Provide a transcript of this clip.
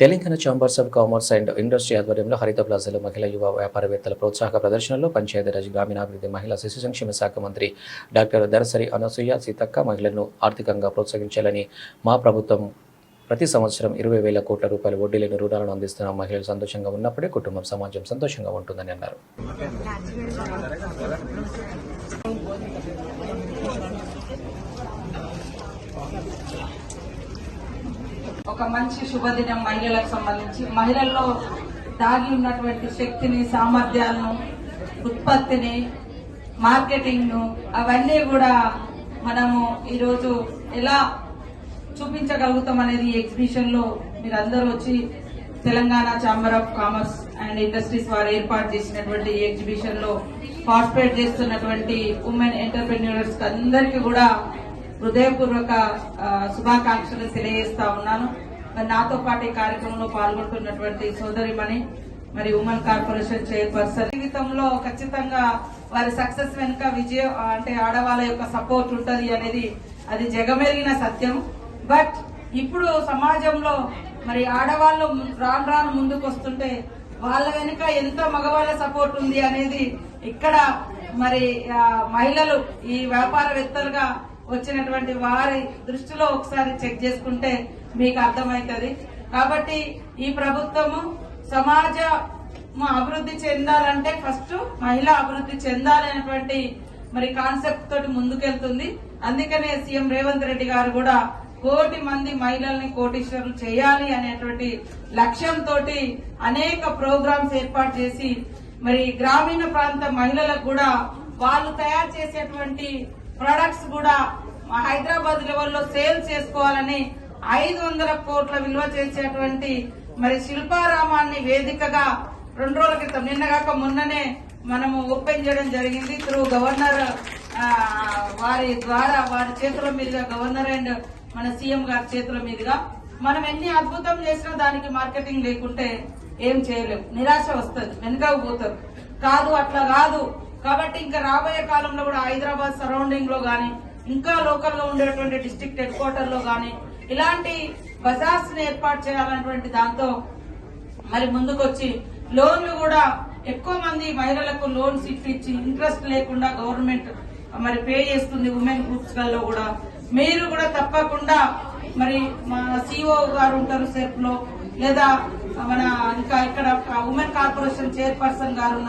Telangana chambers of commerce and industry ఆధ్వర్యంలో హరిత ప్లాజాలో మహిళా యువ వ్యాపారవేత్తల ప్రోత్సాహక ప్రదర్శనలో పంచాయతీరాజ్ గ్రామీణాభివృద్ధి మహిళా శిశు సంక్షేమ శాఖ మంత్రి డాక్టర్ దరసరి అనసూయ సీతక్క మహిళలను ఆర్థికంగా ప్రోత్సహించాలని మా ప్రభుత్వం ప్రతి సంవత్సరం ఇరవై వేల కోట్ల రూపాయల వడ్డీ లేని రుణాలను అందిస్తున్న మహిళలు సంతోషంగా ఉన్నప్పుడే కుటుంబం సమాజం సంతోషంగా ఉంటుందని అన్నారు. ఒక మంచి శుభదినం మహిళలకు సంబంధించి. మహిళల్లో దాగి ఉన్నటువంటి శక్తిని సామర్థ్యాలను ఉత్పత్తిని మార్కెటింగ్ను అవన్నీ కూడా మనము ఈరోజు ఎలా చూపించగలుగుతాం అనేది ఈ ఎగ్జిబిషన్లో మీరు అందరూ వచ్చి Telangana chamber of commerce and industries వారు ఏర్పాటు చేసినటువంటి ఎగ్జిబిషన్లో ఎగ్జిబిషన్లో పార్టిసిపేట్ చేస్తున్నటువంటి ఉమెన్ ఎంటర్ప్రెన్యూర్స్ అందరికీ కూడా హృదయపూర్వక శుభాకాంక్షలు తెలియజేస్తా ఉన్నాను. మరి నాతో పాటు ఈ కార్యక్రమంలో పాల్గొంటున్నటువంటి సోదరిమణి మరి ఉమెన్ కార్పొరేషన్ చైర్పర్సన్. జీవితంలో ఖచ్చితంగా వారి సక్సెస్ వెనుక విజయం అంటే ఆడవాళ్ళ యొక్క సపోర్ట్ ఉంటది అనేది అది జగమెరిగిన సత్యం. బట్ ఇప్పుడు సమాజంలో మరి ఆడవాళ్ళు రాను రాను ముందుకు వస్తుంటే వాళ్ళ వెనుక ఎంత మగవాళ్ళ సపోర్ట్ ఉంది అనేది ఇక్కడ మరి మహిళలు ఈ వ్యాపారవేత్తలుగా వచ్చినటువంటి వారి దృష్టిలో ఒకసారి చెక్ చేసుకుంటే మీకు అర్థమవుతుంది. కాబట్టి ఈ ప్రభుత్వము సమాజ అభివృద్ధి చెందాలంటే ఫస్ట్ మహిళ అభివృద్ధి చెందాలనేటువంటి మరి కాన్సెప్ట్ తోటి ముందుకెళ్తుంది. అందుకనే సీఎం రేవంత్ రెడ్డి గారు కూడా కోటి మంది మహిళల్ని కోటీశ్వరులు చేయాలి అనేటువంటి లక్ష్యంతో అనేక ప్రోగ్రామ్స్ ఏర్పాటు చేసి మరి గ్రామీణ ప్రాంత మహిళలకు కూడా వాళ్ళు తయారు చేసేటువంటి ప్రొడక్ట్స్ కూడా హైదరాబాద్ లెవెల్లో సేల్ చేసుకోవాలని ఐదు వందల కోట్ల విలువ చేసేటువంటి మరి శిల్పారామాన్ని వేదికగా రెండు రోజుల క్రితం నిన్నగాక మొన్ననే మనము ఓపెన్ చేయడం జరిగింది త్రూ గవర్నర్ వారి ద్వారా వారి చేతుల మీదుగా గవర్నర్ అండ్ మన సీఎం గారి చేతుల మీదుగా మనం ఎన్ని అద్భుతం చేసినా దానికి మార్కెటింగ్ లేకుంటే ఏం చేయలేం. నిరాశ వస్తుంది వెనుకకు పోతారు కాదు అట్లా కాదు. కాబట్టి ఇంకా రాబోయే కాలంలో కూడా హైదరాబాద్ సరౌండింగ్లో గానీ ఇంకా లోకల్గా ఉండేటువంటి డిస్ట్రిక్ట్ హెడ్ క్వార్టర్లో గానీ ఇలాంటి బజార్స్ని ఏర్పాటు చేయాలన్నటువంటి దాంతో మరి ముందుకొచ్చి లోన్లు కూడా ఎక్కువ మంది మహిళలకు లోన్స్ ఇప్పించి ఇంట్రెస్ట్ లేకుండా గవర్నమెంట్ మరి పే చేస్తుంది ఉమెన్ గ్రూప్స్లలో కూడా. మీరు కూడా తప్పకుండా మరి మా సిఓ గారు ఉంటారు సెర్ప్లో లేదా మన ఇంకా ఇక్కడ ఉమెన్ కార్పొరేషన్ చైర్పర్సన్ గారు ఉన్నారు.